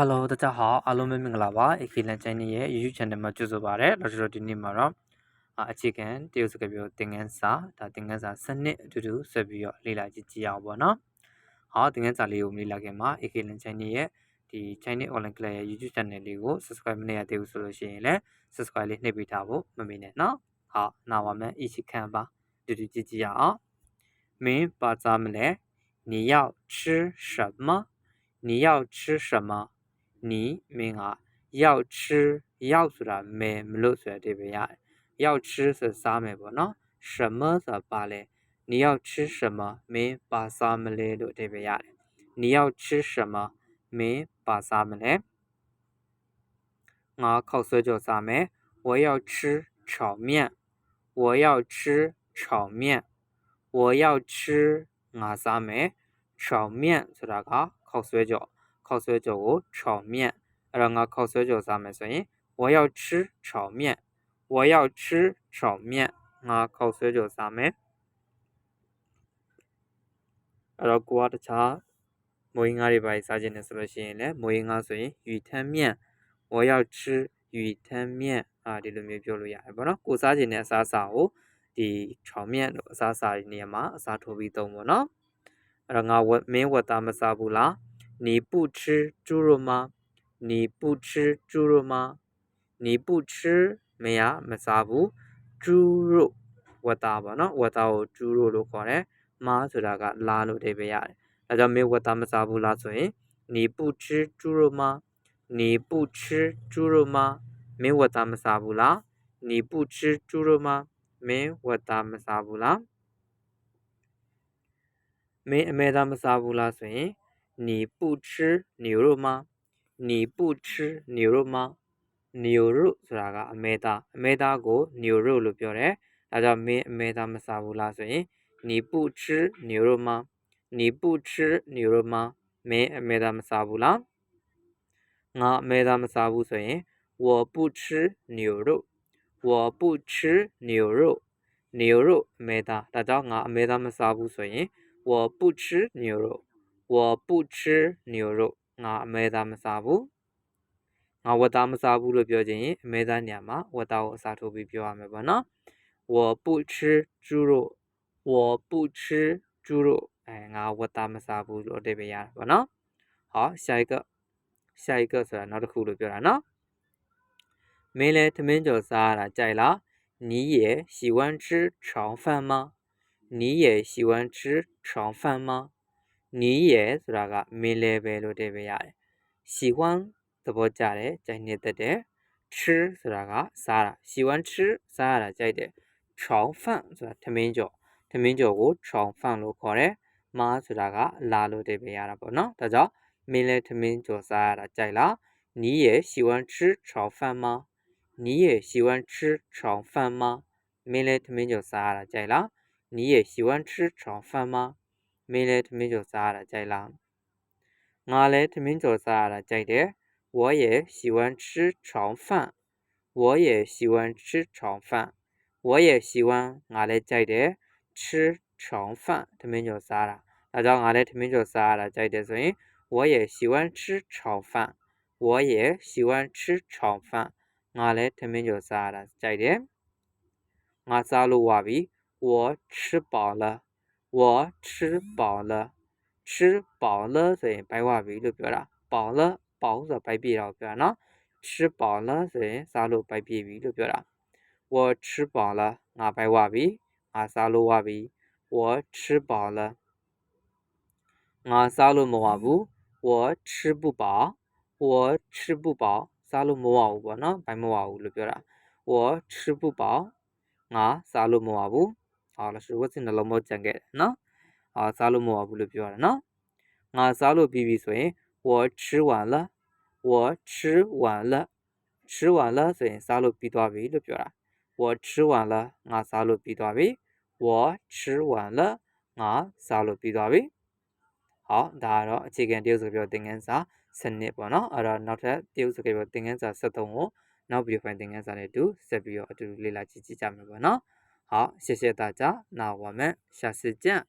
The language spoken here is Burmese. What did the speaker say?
Hello 大家好အားလုံးပဲမင်္ဂလာပါ AK Lan Channel ရဲ့ YouTube Channel မှာကြိုဆိုပါရစေ။တော့ဒီနေ့မှာတော့အာအခြေခံတရုတ်စကားပြောသင်ခန်းစာဒါသင်ခန်းစာစနစ်အတူတူဆက်ပြီးတော့လေ့လာကြည့်ကြည့်အောင်ပေါ့နော်။ဟောသင်ခန်းစာလေးကိုလေ့လာခင်မှာ AK Lan Channel ရဲ့ဒီ Chinese Online Class ရဲ့ YouTube Channel လေးကို Subscribe မနေရသေးဘူးဆိုလို့ရှိရင်လည်း Subscribe လေးနှိပ်ပေးထားဖို့မမေ့နဲ့နော်။好那我们一起看吧တူတူကြည့်ကြည့်ရအောင်။မင်းပါစားမလဲ你要吃什么你要吃什么 你မင်းက要吃要ဆိုတာမယ်မလို့ဆိုတဲ့အဓိပ္ပာယ်ရတယ်要吃ဆိုစားမယ်ပေါ့နော်什么ဆိုတာပါလဲ你要吃什么မင်းပါစားမလဲလို့အဓိပ္ပာယ်ရတယ်你要吃什么မင်းပါစားမလဲငါခောက်ဆွဲကြော်စားမယ်我要吃炒面我要吃炒面我要吃ငါစားမယ်炒面ဆိုတာကခောက်ဆွဲကြော် ခောက်ဆွဲကြော်ကို炒面အဲ့တော့ငါခောက်ဆွဲကြော်စားမယ်ဆိုရင်我要吃炒面我要吃炒面ငါခောက်ဆွဲကြော်စားမယ်အဲ့တော့ကိုကတခြားမွေးငါးတွေပါစားခြင်းနဲ့ဆိုလို့ရှိရင်လည်းမွေးငါးဆိုရင်鱼汤面我要吃鱼汤面အာဒီလိုမျိုးပြောလို့ရတယ်ပေါ့နော်ကိုစားခြင်းနဲ့အစားအစာကိုဒီ炒面လို့အစားအစာတွေနေရာမှာအစားထိုးပြီးသုံးပေါ့နော်အဲ့တော့ငါမင်းဝတ်သားမစားဘူးလား 你不吃猪肉吗？你不吃猪肉吗？你不吃မရမစားဘူး猪肉ဝတ်သားပါနော်ဝတ်သားကို猪肉လို့ခေါ်တယ်မားဆိုတာကလာလို့အဓိပ္ပာယ်ရတယ်ဒါကြောင့်မင်းဝတ်သားမစားဘူးလားဆိုရင်你不吃猪肉吗你不吃猪肉吗မင်းဝတ်သားမစားဘူးလား你不吃猪肉吗မင်းဝတ်သားမစားဘူးလားမင်းအမဲသားမစားဘူးလားဆိုရင် 你不吃牛肉吗你不吃牛肉吗牛肉ဆိုတာကအမဲသားအမဲသားကို牛肉လို့ပြောတယ်ဒါကြောင့်မင်းအမဲသားမစားဘူးလားဆိုရင်你不吃牛肉吗你不吃牛肉吗မင်းအမဲသားမစားဘူးလားငါအမဲသားမစားဘူးဆိုရင်我不吃牛肉我不吃牛肉牛肉အမဲသားဒါကြောင့်ငါအမဲသားမစားဘူးဆိုရင်我不吃牛肉 我不吃牛肉ငါအမဲသားမစားဘူးငါဝတ်သားမစားဘူးလို့ပြောခြင်းအမဲသားညမှာဝတ်သားကိုအစားထိုးပြီးပြောရမယ်ပေါ့နော်我不吃猪肉我不吃猪肉အဲငါဝတ်သားမစားဘူးလို့အဓိပ္ပာယ်ရတယ်ပေါ့နော်好下一个下一个ဆိုတာနောက်တစ်ခုလို့ပြောတာနော်မင်းလည်းသမင်းကြော်စားရတာကြိုက်လား你也喜欢吃炒饭吗你也喜欢吃炒饭吗 နီးရယ်ဆိုတာကမင်းလဲပဲလို့တည်ပေးရတယ်။喜欢သဘောကျတယ်ကြိုက်နေတဲ့တဲ့吃ဆိုတာကစားတာ喜欢吃စားရတာကြိုက်တယ်။炒饭ဆိုတာထမင်းကြော်ထမင်းကြော်ကို炒饭လို့ခေါ်တယ်။မားဆိုတာကလာလို့တည်ပေးရတာပေါ့နော်။ဒါကြောင့်မင်းလဲထမင်းကြော်စားရတာကြိုက်လား။你也喜欢吃炒饭吗？你也喜欢吃炒饭吗？မင်းလဲထမင်းကြော်စားရတာကြိုက်လား။你也喜欢吃炒饭吗？ မင်းလည်းထမင်းကြော်စားရတာကြိုက်လားငါလည်းထမင်းကြော်စားရတာကြိုက်တယ်我也喜欢吃炒饭我也喜欢吃炒饭我也喜欢ငါလည်းကြိုက်တယ်吃炒饭ထမင်းကြော်စားတာဒါကြောင့်ငါလည်းထမင်းကြော်စားရတာကြိုက်တယ်ဆိုရင်我也喜欢吃炒饭我也喜欢吃炒饭ငါလည်းထမင်းကြော်စားရတာကြိုက်တယ်ငါစားလို့ဝပြီ我吃饱了 我吃饱了吃饱了ဆိုရင်ဘိုက်ဝပြီလို့ပြောတာ饱了饱ဆိုတော့ဘိုက်ပြည့်တော့ပြောတာနော်吃饱了ဆိုရင်စားလို့ဘိုက်ပြည့်ပြီလို့ပြောတာ我吃饱了ငါဘိုက်ဝပြီငါစားလို့ဝပြီ我吃饱了ငါစားလို့မဝဘူး我吃不饱我吃不饱စားလို့မဝဘူးပေါ့နော်ဘိုက်မဝဘူးလို့ပြောတာ我吃不饱ငါစားလို့မဝဘူး 好了，是我真的老冇讲给နော်啊စားလို့မဟုတ်ဘူးလို့ပြောတာနော်ငါစားလို့ပြီးပြီဆိုရင်我吃完了我吃完了吃完了ဆိုရင်စားလို့ပြီးသွားပြီလို့ပြောတာ我吃完了ငါစားလို့ပြီးသွားပြီ我吃完了ငါစားလို့ပြီးသွားပြီဟောဒါကတော့အခြေခံတရုတ်စကားပြောသင်ခန်းစာစနစ်ပေါ့နော်အဲ့တော့နောက်ထပ်တရုတ်စကားပြောသင်ခန်းစာ73ကိုနောက်ဗီဒီယိုဖိုင်သင်ခန်းစာနဲ့အတူဆက်ပြီးတော့အတူတူလေ့လာကြည့်ကြကြမယ်ပေါ့နော် 好，谢谢大家，那我们下次见。